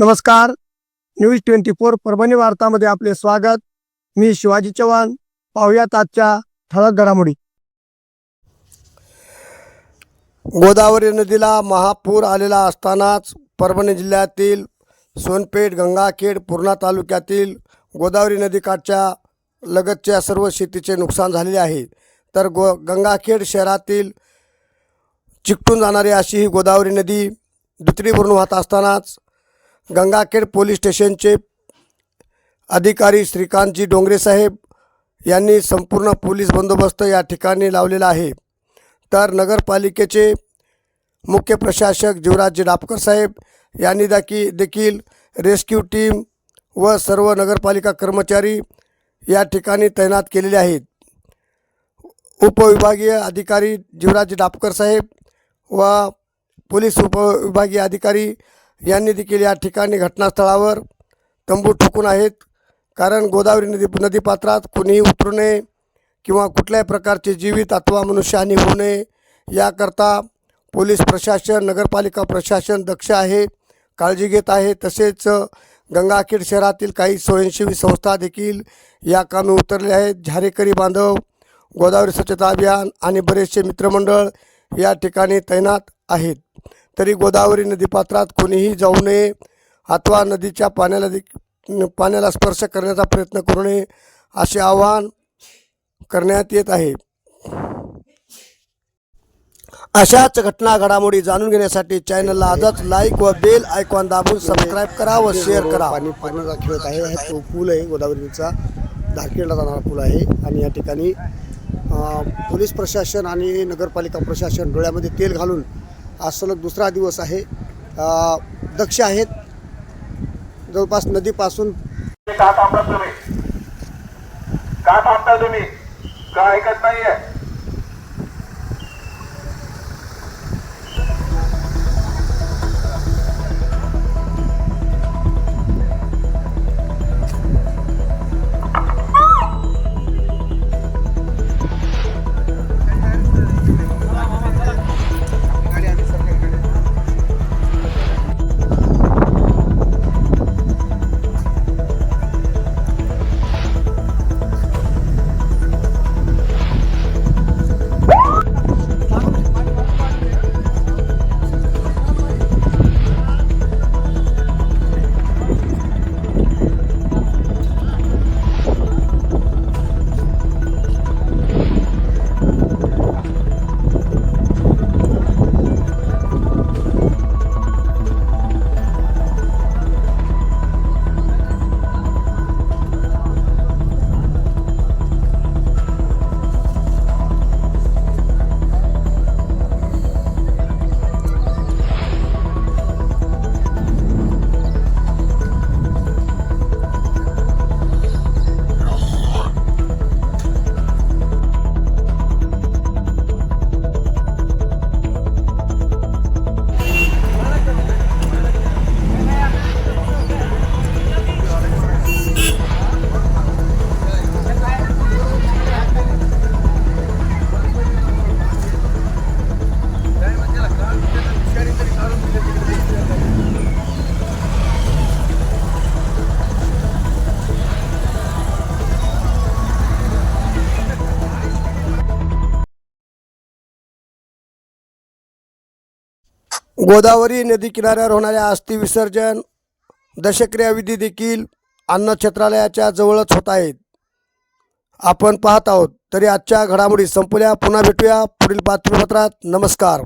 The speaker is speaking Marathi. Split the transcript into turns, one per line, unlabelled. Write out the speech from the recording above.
नमस्कार. न्यूज ट्वेंटी फोर परभणी वार्तामध्ये आपले स्वागत. मी शिवाजी चव्हाण. पाहुयात आजच्या ठळक घडामोडी. गोदावरी नदीला महापूर आलेला असतानाच परभणी जिल्ह्यातील सोनपेठ गंगाखेड पूर्णा तालुक्यातील गोदावरी नदीकाठच्या लगतच्या सर्व शेतीचे नुकसान झालेले आहे. तर गो गंगाखेड शहरातील चिकटून जाणारी अशी ही गोदावरी नदी दुतरीवरून वाहत असतानाच गंगाखेड पोलीस स्टेशनचे अधिकारी श्रीकांतजी डोंगरे साहेब यांनी संपूर्ण पोलीस बंदोबस्त या ठिकाणी लावलेला आहे. तर नगरपालिकेचे मुख्य प्रशासक जीवराजजी डापकर साहेब यांनी दाकी देखील रेस्क्यू टीम व सर्व नगरपालिका कर्मचारी या ठिकाणी तैनात केलेले आहेत. उपविभागीय अधिकारी जीवराज डापकर साहेब व पोलीस उपविभागीय अधिकारी यांनी देखील या ठिकाणी घटनास्थळावर तंबू ठोकून आहेत. कारण गोदावरी नदी नदीपात्रात कोणीही उतरू नये किंवा कुठल्याही प्रकारचे जीवित अथवा मनुष्यहानी होऊ नये. याकरता पोलीस प्रशासन नगरपालिका प्रशासन दक्ष आहे काळजी घेत आहे. तसेच गंगाखेड शहरातील काही स्वयंसेवी संस्था देखील या कामी उतरले आहेत. झारेकरी बांधव गोदावरी स्वच्छता अभियान आणि बरेचसे मित्रमंडळ या ठिकाणी तैनात आहेत. तरी गोदावरी नदीपात्रात कोणीही जाऊ नये अथवा नदीच्या पाण्याला देखील पाण्याला स्पर्श करण्याचा प्रयत्न करू नये असे आवाहन करण्यात येत आहे. अशाच घटना घडामोडी जाणून घेण्यासाठी चॅनलला आजच लाईक व बेल आयकॉन दाबून सबस्क्राईब करा व शेअर करा.
पाणी पाण्याचा खेळत आहे हा तो पूल आहे गोदावरीचा धारखेडला जाणारा पूल आहे आणि या ठिकाणी पोलीस प्रशासन आणि नगरपालिका प्रशासन डोळ्यामध्ये तेल घालून आज सलग दुसरा दिवस आहे. दक्ष आहेत. जवळपास नदीपासून
का थांबता तुम्ही? का थांबता तुम्ही? का ऐकत नाहीये?
गोदावरी नदी किनाऱ्यावर होणाऱ्या अस्थि विसर्जन दशक्रियाविधी देखील अन्न जवळच होत आहेत. आपण पाहत आहोत. तरी आजच्या घडामोडी संपल्या. पुन्हा भेटूया पुढील बातमीपत्रात. नमस्कार.